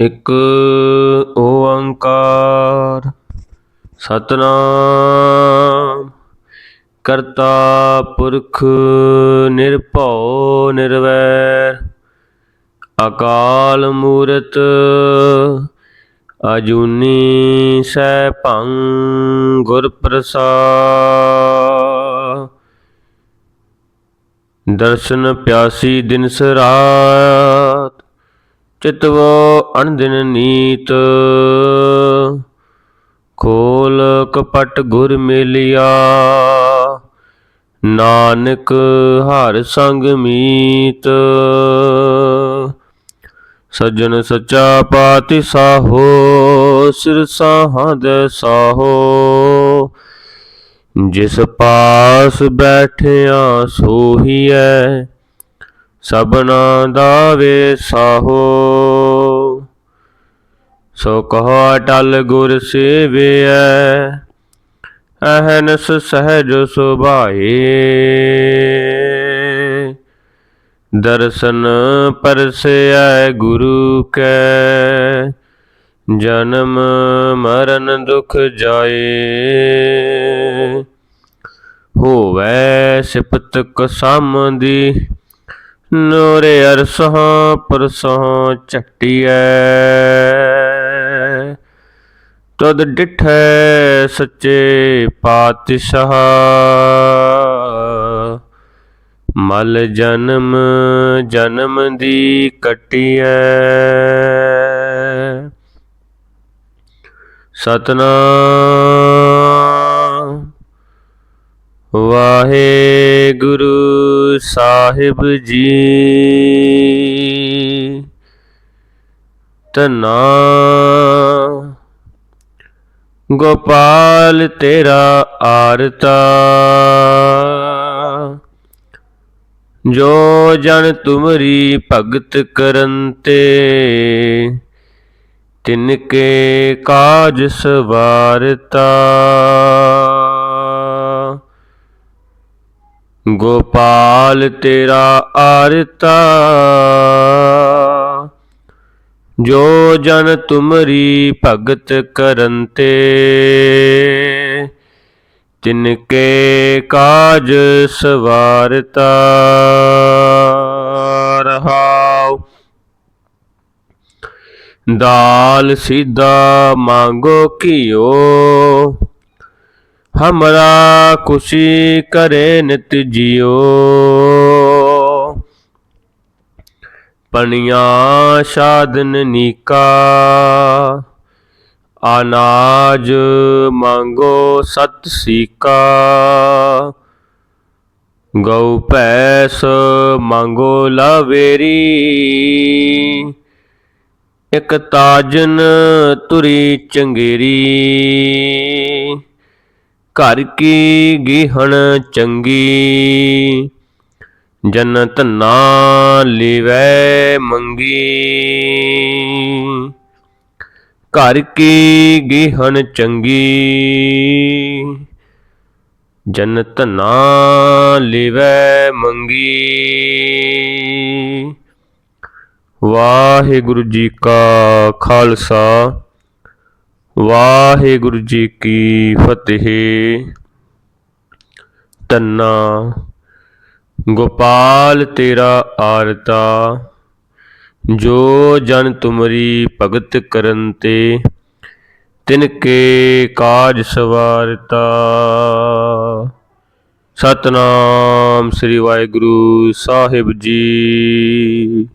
ਇੱਕ ਓੰਕਾਰ ਸਤਨਾਮ। ਕਰਤਾ ਪੁਰਖ ਨਿਰਭਉ ਨਿਰਵੈਰ। ਅਕਾਲ ਮੂਰਤ ਅਜੂਨੀ ਸੈਭੰ ਗੁਰ ਪ੍ਰਸਾਦ ਦਰਸ਼ਨ ਪਿਆਸੀ ਦਿਨਸ ਰਾਤ ਚਿਤਵੋ ਅਣਦਿਨ ਨੀਤ। ਖੋਲ ਕਪਟ ਗੁਰ ਮਿਲਿਆ। ਨਾਨਕ ਹਰ ਸੰਗ ਮੀਤ। ਸੱਜਣ ਸੱਚਾ ਪਾਤਿ ਸਾਹੋ, ਸਿਰ ਸਾਹਦ ਸਾਹੋ। ਜਿਸ ਪਾਸ ਬੈਠਿਆ ਸੋਹੀਐ ਸਭਨਾ ਦਾ ਵੇ ਸਾਹੋ ਸੋ ਕਹੋ ਅਟਲ ਗੁਰ ਸੇਵਿਐ, ਅਹਨਸ ਸਹਿਜ ਸੁਭਾਏ। ਦਰਸ਼ਨ ਪਰਸੈ ਗੁਰੂ ਕੈ, ਜਨਮ ਮਰਨ ਦੁਖ ਜਾਏ। ਹੋਵੇ ਸਿਪਤ ਕਸਮਦੀ ਨੂਰੇ ਅਰਸਹ ਪਰਸਹ ਝਟਿਐ। ਤਦ ਡਿਠੈ ਸੱਚੇ ਪਾਤਸ਼ਾਹ। ਮਲ ਜਨਮ ਜਨਮ ਦੀ ਕਟਿਐ। ਸਤਨਾਮ ਵਾਹਿਗੁਰੂ ਸਾਹਿਬ ਜੀ। ਤਨਾ ਗੋਪਾਲ ਤੇਰਾ ਆਰਤਾ। ਜੋ ਜਨ ਤੁਮਰੀ ਭਗਤ ਕਰੰਤੇ ਤਿਨ ਕੇ ਕਾਜ ਸਵਾਰਤਾ। ਗੋਪਾਲ ਤੇਰਾ ਆਰਤਾ। ਜੋ ਜਨ ਤੁਮਰੀ ਭਗਤ ਕਰੰਤੇ ਤਿਨ ਕੇ ਕਾਜ ਸਵਾਰਤਾ। ਰਹਾਉ। ਦਾਲ ਸਿੱਧਾ ਮੰਗੋ ਕੀਓ ਹਮਰਾ ਖੁਸ਼ੀ ਕਰੇ ਨਿਤ ਜਿਓ ਪਣੀਆਂ ਸਾਧਨ ਨੀਕਾ, ਅਨਾਜ ਮੰਗੋ ਸਤ ਸੀਕਾ। ਗਉ ਭੈਸ ਮੰਗੋ ਲਵੇਰੀ, ਇਕ ਤਾਜਨ ਤੁਰੀ ਚੰਗੇਰੀ। ਘਰ ਕੀ ਗੀਹਣ ਚੰਗੀ। ਜਨਤ ਨਾ ਲਿਵੈ ਮੰਗੀ। ਘਰ ਕੀ ਗੀਹਣ ਚੰਗੀ। ਜਨਤ ਨਾ ਲਿਵੈ ਮੰਗੀ। ਵਾਹਿਗੁਰੂ ਜੀ ਕਾ ਖਾਲਸਾ। ਵਾਹਿਗੁਰੂ ਜੀ ਕੀ ਫਤਿਹ। ਤੰਨਾ, ਗੋਪਾਲ ਤੇਰਾ ਆਰਤਾ, ਜੋ ਜਨ ਤੁਮਰੀ ਭਗਤ ਕਰਨ ਤੇ, ਤਿਨ ਕੇ ਕਾਜ ਸਵਾਰਤਾ। ਸਤਨਾਮ ਸ੍ਰੀ ਵਾਹਿਗੁਰੂ ਸਾਹਿਬ ਜੀ।